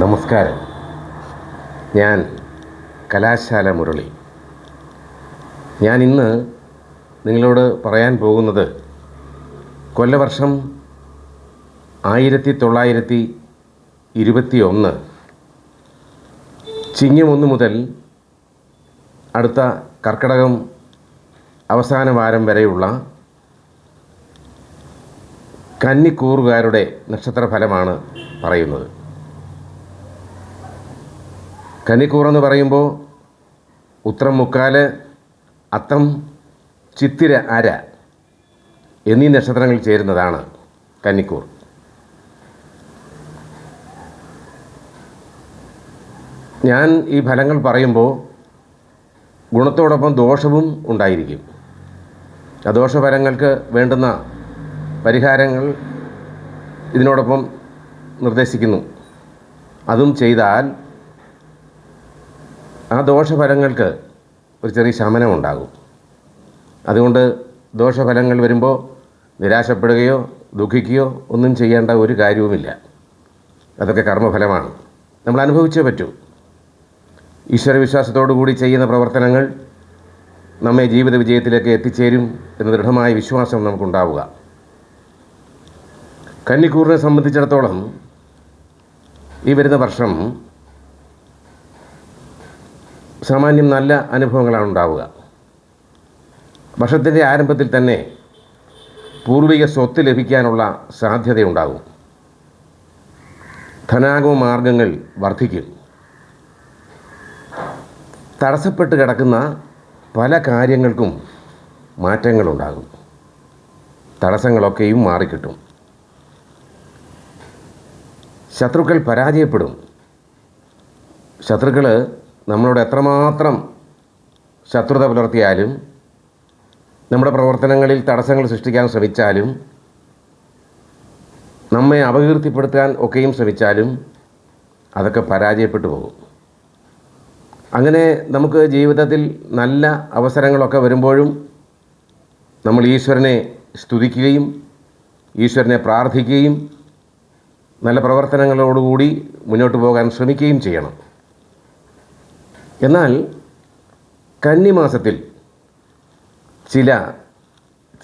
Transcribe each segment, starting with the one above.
നമസ്കാരം. ഞാൻ കലാശാല മുരളി. ഞാൻ ഇന്ന് നിങ്ങളോട് പറയാൻ പോകുന്നത് കൊല്ലവർഷം ആയിരത്തി തൊള്ളായിരത്തി ഇരുപത്തി ഒന്ന് ചിങ്ങം ഒന്ന് മുതൽ അടുത്ത കർക്കടകം അവസാന വാരം വരെയുള്ള കന്നിക്കൂറുകാരുടെ നക്ഷത്രഫലമാണ് പറയുന്നത്. കന്നിക്കൂർ എന്ന് പറയുമ്പോൾ ഉത്രം മുക്കാൽ അത്തം ചിത്തിര അര എന്നീ നക്ഷത്രങ്ങൾ ചേരുന്നതാണ് കന്നിക്കൂർ. ഞാൻ ഈ ഫലങ്ങൾ പറയുമ്പോൾ ഗുണത്തോടൊപ്പം ദോഷവും ഉണ്ടായിരിക്കും. ആ ദോഷഫലങ്ങൾക്ക് വേണ്ടുന്ന പരിഹാരങ്ങൾ ഇതിനോടൊപ്പം നിർദ്ദേശിക്കുന്നു. അതും ചെയ്താൽ ആ ദോഷഫലങ്ങൾക്ക് ഒരു ചെറിയ ശമനം ഉണ്ടാകും അതുകൊണ്ട് ദോഷഫലങ്ങൾ വരുമ്പോൾ നിരാശപ്പെടുകയോ ദുഃഖിക്കുകയോ ഒന്നും ചെയ്യേണ്ട ഒരു കാര്യവുമില്ല. അതൊക്കെ കർമ്മഫലമാണ്. നമ്മൾ അനുഭവിച്ചേ പറ്റൂ. ഈശ്വരവിശ്വാസത്തോടു കൂടി ചെയ്യുന്ന പ്രവർത്തനങ്ങൾ നമ്മെ ജീവിത വിജയത്തിലേക്ക് എത്തിച്ചേരും എന്ന ദൃഢമായ വിശ്വാസം നമുക്കുണ്ടാവുക. കന്നിക്കൂറിനെ സംബന്ധിച്ചിടത്തോളം ഈ വരുന്ന വർഷം സാമാന്യം നല്ല അനുഭവങ്ങളാണ് ഉണ്ടാവുക. വർഷത്തിന്റെ ആരംഭത്തിൽ തന്നെ പൂർവിക സ്വത്ത് ലഭിക്കാനുള്ള സാധ്യതയുണ്ടാകും. ധനാഗമ മാർഗങ്ങൾ വർദ്ധിക്കും. തടസ്സപ്പെട്ട് കിടക്കുന്ന പല കാര്യങ്ങൾക്കും മാറ്റങ്ങളുണ്ടാകും. തടസ്സങ്ങളൊക്കെയും മാറിക്കിട്ടും. ശത്രുക്കൾ പരാജയപ്പെടും. ശത്രുക്കൾ നമ്മളോട് എത്രമാത്രം ശത്രുത പുലർത്തിയാലും നമ്മുടെ പ്രവർത്തനങ്ങളിൽ തടസ്സങ്ങൾ സൃഷ്ടിക്കാൻ ശ്രമിച്ചാലും നമ്മെ അപകീർത്തിപ്പെടുത്താൻ ഒക്കെയും ശ്രമിച്ചാലും അതൊക്കെ പരാജയപ്പെട്ടു പോകും. അങ്ങനെ നമുക്ക് ജീവിതത്തിൽ നല്ല അവസരങ്ങളൊക്കെ വരുമ്പോഴും നമ്മൾ ഈശ്വരനെ സ്തുതിക്കുകയും ഈശ്വരനെ പ്രാർത്ഥിക്കുകയും നല്ല പ്രവർത്തനങ്ങളോടുകൂടി മുന്നോട്ട് പോകാൻ ശ്രമിക്കുകയും ചെയ്യണം. എന്നാൽ കന്നി മാസത്തിൽ ചില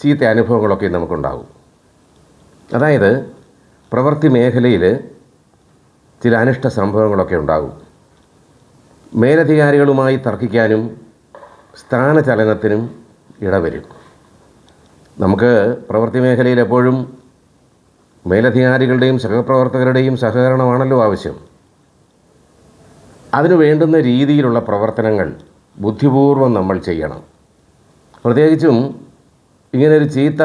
ചീത്ത അനുഭവങ്ങളൊക്കെ നമുക്കുണ്ടാകും. അതായത് പ്രവൃത്തി മേഖലയിൽ ചില അനിഷ്ട സംഭവങ്ങളൊക്കെ ഉണ്ടാകും. മേലധികാരികളുമായി തർക്കിക്കാനും സ്ഥാനചലനത്തിനും ഇടവരും. നമുക്ക് പ്രവൃത്തി മേഖലയിൽ എപ്പോഴും മേലധികാരികളുടെയും സഹപ്രവർത്തകരുടെയും സഹകരണമാണല്ലോ ആവശ്യം. അതിനു വേണ്ടുന്ന രീതിയിലുള്ള പ്രവർത്തനങ്ങൾ ബുദ്ധിപൂർവം നമ്മൾ ചെയ്യണം. പ്രത്യേകിച്ചും ഇങ്ങനൊരു ചീത്ത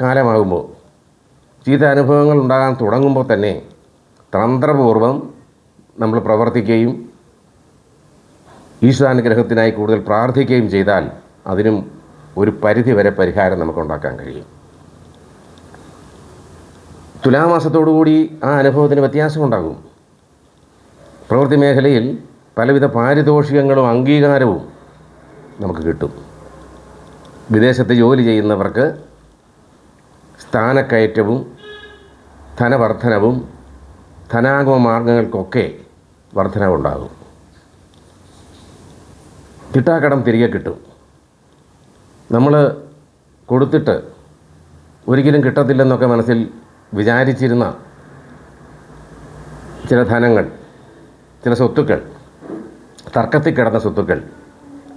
കാലമാകുമ്പോൾ ചീത്ത അനുഭവങ്ങൾ ഉണ്ടാകാൻ തുടങ്ങുമ്പോൾ തന്നെ തന്ത്രപൂർവം നമ്മൾ പ്രവർത്തിക്കുകയും ഈശ്വരാനുഗ്രഹത്തിനായി കൂടുതൽ പ്രാർത്ഥിക്കുകയും ചെയ്താൽ അതിനും ഒരു പരിധി വരെ പരിഹാരം നമുക്കുണ്ടാക്കാൻ കഴിയും. തുലാമാസത്തോടുകൂടി ആ അനുഭവത്തിന് വ്യത്യാസമുണ്ടാകും. പ്രവൃത്തി മേഖലയിൽ പലവിധ പാരിതോഷികങ്ങളും അംഗീകാരവും നമുക്ക് കിട്ടും. വിദേശത്ത് ജോലി ചെയ്യുന്നവർക്ക് സ്ഥാനക്കയറ്റവും ധനവർദ്ധനവും ധനാഗമ മാർഗങ്ങൾക്കൊക്കെ വർധനവുണ്ടാകും കിട്ടാക്കടം തിരികെ കിട്ടും. നമ്മൾ കൊടുത്തിട്ട് ഒരിക്കലും കിട്ടത്തില്ലെന്നൊക്കെ മനസ്സിൽ വിചാരിച്ചിരുന്ന ചില ധനങ്ങൾ ചില സ്വത്തുക്കൾ തർക്കത്തിൽ കിടന്ന സ്വത്തുക്കൾ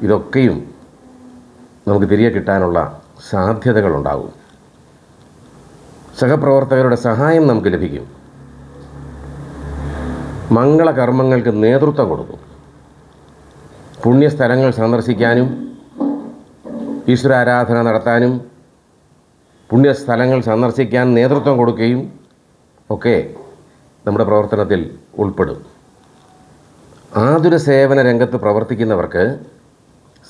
ഇതൊക്കെയും നമുക്ക് തിരികെ കിട്ടാനുള്ള സാധ്യതകളുണ്ടാകും. സഹപ്രവർത്തകരുടെ സഹായം നമുക്ക് ലഭിക്കും. മംഗളകർമ്മങ്ങൾക്ക് നേതൃത്വം കൊടുക്കും. പുണ്യസ്ഥലങ്ങൾ സന്ദർശിക്കാനും ഈശ്വരാരാധന നടത്താനും പുണ്യസ്ഥലങ്ങൾ സന്ദർശിക്കാൻ നേതൃത്വം കൊടുക്കുകയും ഒക്കെ നമ്മുടെ പ്രവർത്തനത്തിൽ ഉൾപ്പെടും. ആതുര സേവന രംഗത്ത് പ്രവർത്തിക്കുന്നവർക്ക്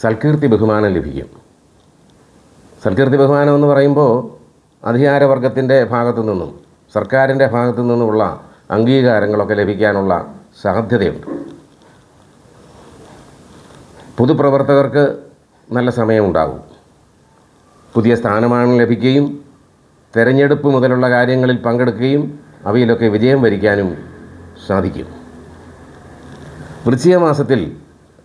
സൽകീർത്തി ബഹുമാനം ലഭിക്കും. സൽകീർത്തി ബഹുമാനം എന്ന് പറയുമ്പോൾ അധികാരവർഗത്തിന്റെ ഭാഗത്തു നിന്നും സർക്കാരിന്റെ ഭാഗത്തു നിന്നുമുള്ള അംഗീകാരങ്ങളൊക്കെ ലഭിക്കാനുള്ള സാധ്യതയുണ്ട്. പൊതുപ്രവർത്തകർക്ക് നല്ല സമയമുണ്ടാകും പുതിയ സ്ഥാനമാനം ലഭിക്കുകയും തെരഞ്ഞെടുപ്പ് മുതലുള്ള കാര്യങ്ങളിൽ പങ്കെടുക്കുകയും അവയിലൊക്കെ വിജയം വരിക്കാനും സാധിക്കും. വൃശ്ചിക മാസത്തിൽ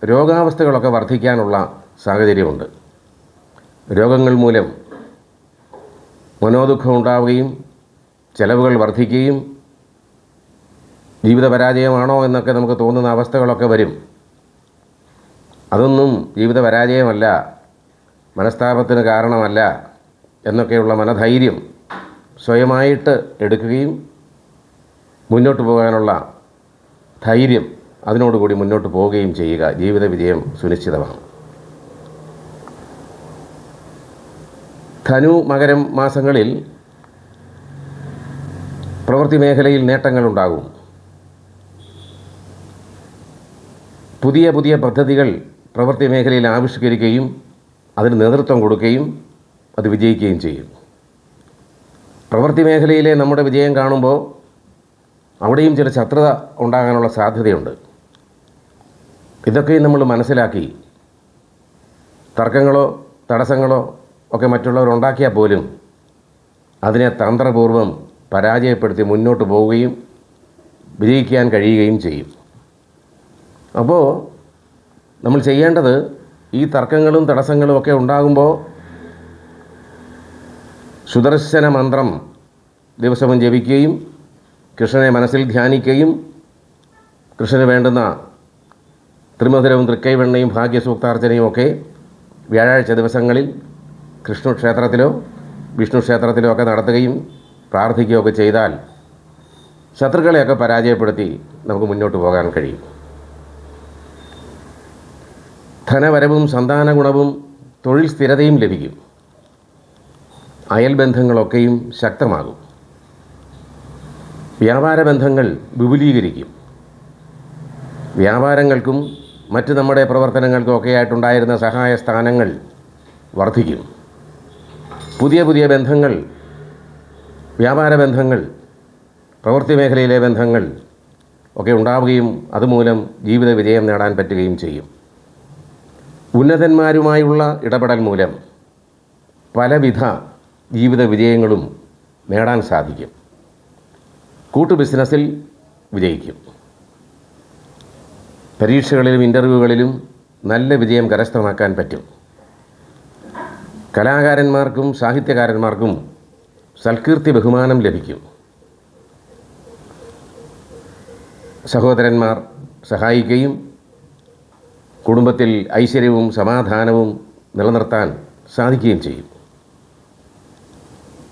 രോഗാവസ്ഥകളൊക്കെ വർദ്ധിക്കാനുള്ള സാഹചര്യമുണ്ട്. രോഗങ്ങൾ മൂലം മനോദുഃഖം ഉണ്ടാവുകയും ചെലവുകൾ വർദ്ധിക്കുകയും ജീവിത പരാജയമാണോ എന്നൊക്കെ നമുക്ക് തോന്നുന്ന അവസ്ഥകളൊക്കെ വരും. അതൊന്നും ജീവിത പരാജയമല്ല മനസ്താപത്തിന് കാരണമല്ല എന്നൊക്കെയുള്ള മനധൈര്യം സ്വയമായിട്ട് എടുക്കുകയും മുന്നോട്ട് പോകാനുള്ള ധൈര്യം അതിനോടുകൂടി മുന്നോട്ട് പോവുകയും ചെയ്യുക. ജീവിത വിജയം സുനിശ്ചിതമാണ് ധനു മകരം മാസങ്ങളിൽ പ്രവൃത്തി മേഖലയിൽ നേട്ടങ്ങളുണ്ടാകും. പുതിയ പുതിയ പദ്ധതികൾ പ്രവൃത്തി മേഖലയിൽ ആവിഷ്കരിക്കുകയും അതിന് നേതൃത്വം കൊടുക്കുകയും അത് വിജയിക്കുകയും ചെയ്യും. പ്രവൃത്തി മേഖലയിലെ നമ്മുടെ വിജയം കാണുമ്പോൾ അവിടെയും ചില ശത്രുത ഉണ്ടാകാനുള്ള സാധ്യതയുണ്ട്. ഇതൊക്കെയും നമ്മൾ മനസ്സിലാക്കി തർക്കങ്ങളോ തടസ്സങ്ങളോ ഒക്കെ മറ്റുള്ളവർ ഉണ്ടാക്കിയാൽ പോലും അതിനെ തന്ത്രപൂർവം പരാജയപ്പെടുത്തി മുന്നോട്ട് പോവുകയും വിജയിക്കാൻ കഴിയുകയും ചെയ്യും. അപ്പോൾ നമ്മൾ ചെയ്യേണ്ടത് ഈ തർക്കങ്ങളും തടസ്സങ്ങളും ഒക്കെ ഉണ്ടാകുമ്പോൾ സുദർശന മന്ത്രം ദിവസവും ജപിക്കുകയും കൃഷ്ണനെ മനസ്സിൽ ധ്യാനിക്കുകയും കൃഷ്ണന് വേണ്ടുന്ന ത്രിമധുരവും തൃക്കൈവെണ്ണയും ഭാഗ്യസൂക്താർച്ചനയും ഒക്കെ വ്യാഴാഴ്ച ദിവസങ്ങളിൽ കൃഷ്ണ ക്ഷേത്രത്തിലോ വിഷ്ണു ക്ഷേത്രത്തിലോ ഒക്കെ നടത്തുകയും പ്രാർത്ഥിക്കുകയൊക്കെ ചെയ്താൽ ശത്രുക്കളെയൊക്കെ പരാജയപ്പെടുത്തി നമുക്ക് മുന്നോട്ട് പോകാൻ കഴിയും. ധനവരവും സന്താന ഗുണവും തൊഴിൽ സ്ഥിരതയും ലഭിക്കും. അയൽബന്ധങ്ങളൊക്കെയും ശക്തമാകും. വ്യാപാര ബന്ധങ്ങൾ വിപുലീകരിക്കും. വ്യാപാരങ്ങൾക്കും മറ്റ് നമ്മുടെ പ്രവർത്തനങ്ങൾക്കും ഒക്കെ ആയിട്ടുണ്ടായിരുന്ന സഹായ സ്ഥാനങ്ങൾ വർദ്ധിക്കും. പുതിയ പുതിയ ബന്ധങ്ങൾ വ്യാപാര ബന്ധങ്ങൾ പ്രവൃത്തി മേഖലയിലെ ബന്ധങ്ങൾ ഒക്കെ ഉണ്ടാവുകയും അതുമൂലം ജീവിത വിജയം നേടാൻ പറ്റുകയും ചെയ്യും. ഉന്നതന്മാരുമായുള്ള ഇടപെടൽ മൂലം പലവിധ ജീവിത വിജയങ്ങളും നേടാൻ സാധിക്കും. കൂട്ടു ബിസിനസ്സിൽ വിജയിക്കും. പരീക്ഷകളിലും ഇന്റർവ്യൂകളിലും നല്ല വിജയം കരസ്ഥമാക്കാൻ പറ്റും. കലാകാരന്മാർക്കും സാഹിത്യകാരന്മാർക്കും സൽകീർത്തി ബഹുമാനം ലഭിക്കും. സഹോദരന്മാർ സഹായിക്കുകയും കുടുംബത്തിൽ ഐശ്വര്യവും സമാധാനവും നിലനിർത്താൻ സാധിക്കുകയും ചെയ്യും.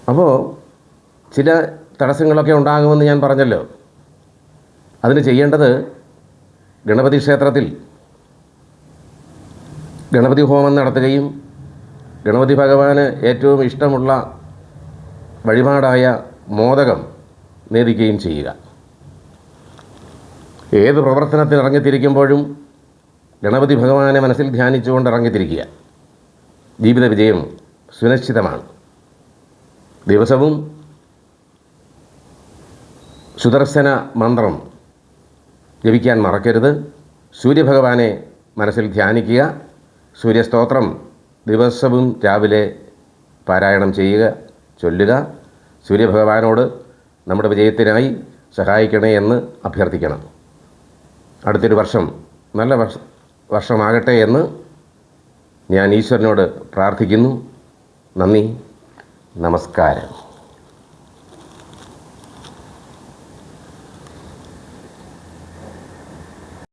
അപ്പോൾ ചില തടസ്സങ്ങളൊക്കെ ഉണ്ടാകുമെന്ന് ഞാൻ പറഞ്ഞല്ലോ. അതിന് ചെയ്യേണ്ടത് ഗണപതി ക്ഷേത്രത്തിൽ ഗണപതി ഹോമം നടത്തുകയും ഗണപതി ഭഗവാന് ഏറ്റവും ഇഷ്ടമുള്ള വഴിപാടായ മോദകം നേദിക്കുകയും ചെയ്യുക. ഏത് പ്രവർത്തനത്തിൽ ഇറങ്ങിത്തിരിക്കുമ്പോഴും ഗണപതി ഭഗവാനെ മനസ്സിൽ ധ്യാനിച്ചുകൊണ്ട് ഇറങ്ങിത്തിരിക്കുക ജീവിത വിജയം സുനിശ്ചിതമാണ്. ദിവസവും സുദർശന മന്ത്രം ജപിക്കാൻ മറക്കരുത്. സൂര്യഭഗവാനെ മനസ്സിൽ ധ്യാനിക്കുക. സൂര്യസ്തോത്രം ദിവസവും രാവിലെ പാരായണം ചെയ്യുക ചൊല്ലുക. സൂര്യഭഗവാനോട് നമ്മുടെ വിജയത്തിനായി സഹായിക്കണേ എന്ന് അഭ്യർത്ഥിക്കണം. അടുത്തൊരു വർഷം നല്ല വർഷ വർഷമാകട്ടെ എന്ന് ഞാൻ ഈശ്വരനോട് പ്രാർത്ഥിക്കുന്നു. നന്ദി. നമസ്കാരം.